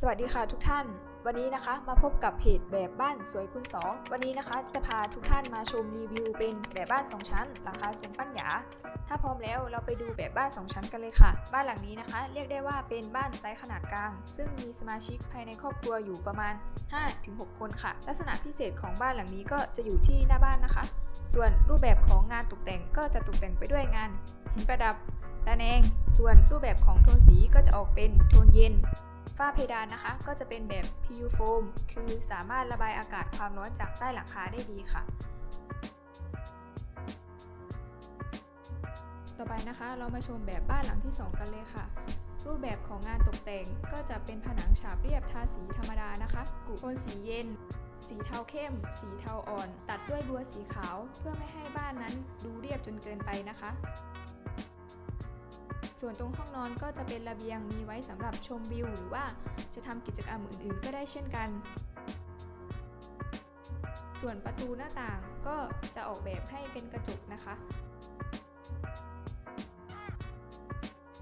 สวัสดีค่ะทุกท่าน วันนี้นะคะมาพบกับเพจแบบบ้านสวยคูณ2วันนี้นะคะจะพาทุกท่านมาชมรีวิวเป็นแบบบ้าน 2 ชั้น ราคาสูงปัญญา ถ้าพร้อมแล้วเราไปดูแบบบ้าน 2 ชั้นกันเลยค่ะ บ้านหลังนี้นะคะ เรียกได้ว่าเป็นบ้านไซส์ขนาดกลาง ซึ่งมีสมาชิกภายในครอบครัวอยู่ประมาณ 5-6 คนค่ะ ลักษณะพิเศษของบ้านหลังนี้ก็จะอยู่ที่หน้าบ้านนะคะ ส่วนรูปแบบของงานตกแต่งก็จะตกแต่งไปด้วยงานหินประดับระแนง ส่วนรูปแบบของโทนสีก็จะออกเป็นโทนเย็น ฝ้าเพดานนะคะ ก็จะเป็นแบบ PU foam คือสามารถระบายอากาศความร้อนจากใต้หลังคาได้ดีค่ะ ต่อไปนะคะเรามาชมแบบบ้านหลังที่ 2 กันเลยค่ะ รูปแบบของงานตกแต่งก็จะเป็นผนังฉาบเรียบทาสีธรรมดานะคะกรุโทนสีเย็นสีเทาเข้ม สีเทาอ่อน ตัดด้วยบัวสีขาว เพื่อไม่ให้บ้านนั้นดูเรียบจนเกินไปนะคะ ส่วนตรงห้องนอนก็จะเป็นระเบียงมีไว้สำหรับชมวิว หรือว่าจะทำกิจกรรมอื่นๆ ก็ได้เช่นกัน ส่วนประตูหน้าต่างก็จะออกแบบให้เป็นกระจกนะคะ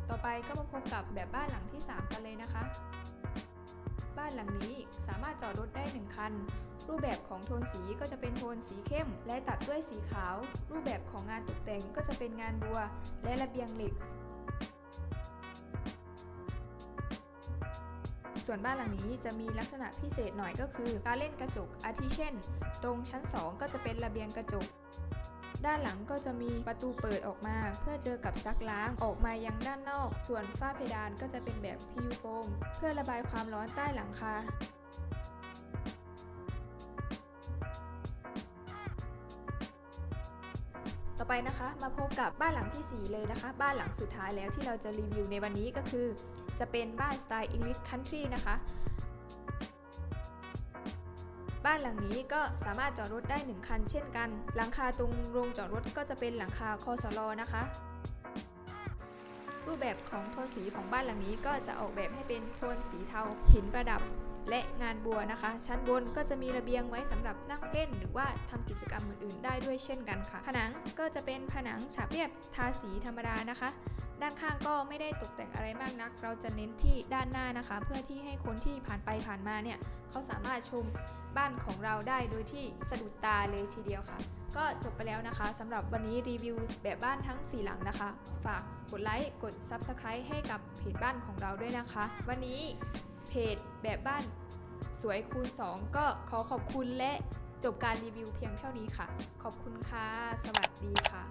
ต่อไปก็มาพบกับแบบบ้านหลังที่ 3 กันเลยนะคะ บ้านหลังนี้สามารถจอดรถได้ 1 คันรูปแบบของโทนสีก็จะเป็นโทนสีเข้ม และตัดด้วยสีขาว รูปแบบของงานตกแต่งก็จะเป็นงานบัว และระเบียงเหล็ก ส่วนบ้านหลังนี้จะมีลักษณะพิเศษหน่อยก็คือ การเล่นกระจก อาทิเช่น ตรงชั้น 2 ก็จะเป็นระเบียงกระจก ด้านหลังก็จะมีประตูเปิดออกมา เพื่อเจอกับซักล้างออกมายังด้านนอก ส่วนฝ้าเพดานก็จะเป็นแบบพิวโฟมเพื่อระบายความร้อนใต้หลังคา อไปนะคะ มาพบกับบ้านหลังทีสี่ 4 เลยนะคะ บ้านหลังสุดท้ายแล้วที่เราจะรีวิวในวันนี้ก็คือ จะเป็นบ้านสไตล์ English Country นะคะบ้านหลังนี้ก็สามารถจอดรถได้ 1 คันเช่นกัน หลังคาตรงโรงจอดรถก็จะเป็นหลังคาคอสลอนะคะ รูปแบบของโทนสีของบ้านหลังนี้ก็จะออกแบบให้เป็นโทนสีเทาหินประดับ และงานบัวนะคะ ชั้นบนก็จะมีระเบียงไว้สำหรับนั่งเล่น หรือว่าทำกิจกรรมอื่นๆ ได้ด้วยเช่นกันค่ะ ผนังก็จะเป็นผนังฉาบเรียบทาสีธรรมดานะคะ ด้านข้างก็ไม่ได้ตกแต่งอะไรมากนัก เราจะเน้นที่ด้านหน้านะคะ เพื่อที่ให้คนที่ผ่านไปผ่านมาเนี่ยเขาสามารถชมบ้านของเราได้โดยที่สะดุดตาเลยทีเดียวค่ะ ก็จบไปแล้วนะคะสำหรับวันนี้รีวิวแบบบ้านทั้ง 4 หลังนะคะ ฝากกดไลค์กด Subscribe ให้กับเพจบ้านของเราด้วยนะคะ วันนี้ จแบบบ้านสวยคูณ 2 ก็ขอขอบคุณและจบการรีวิวเพียงเท่านี้ค่ะ ขอบคุณค่ะ สวัสดีค่ะ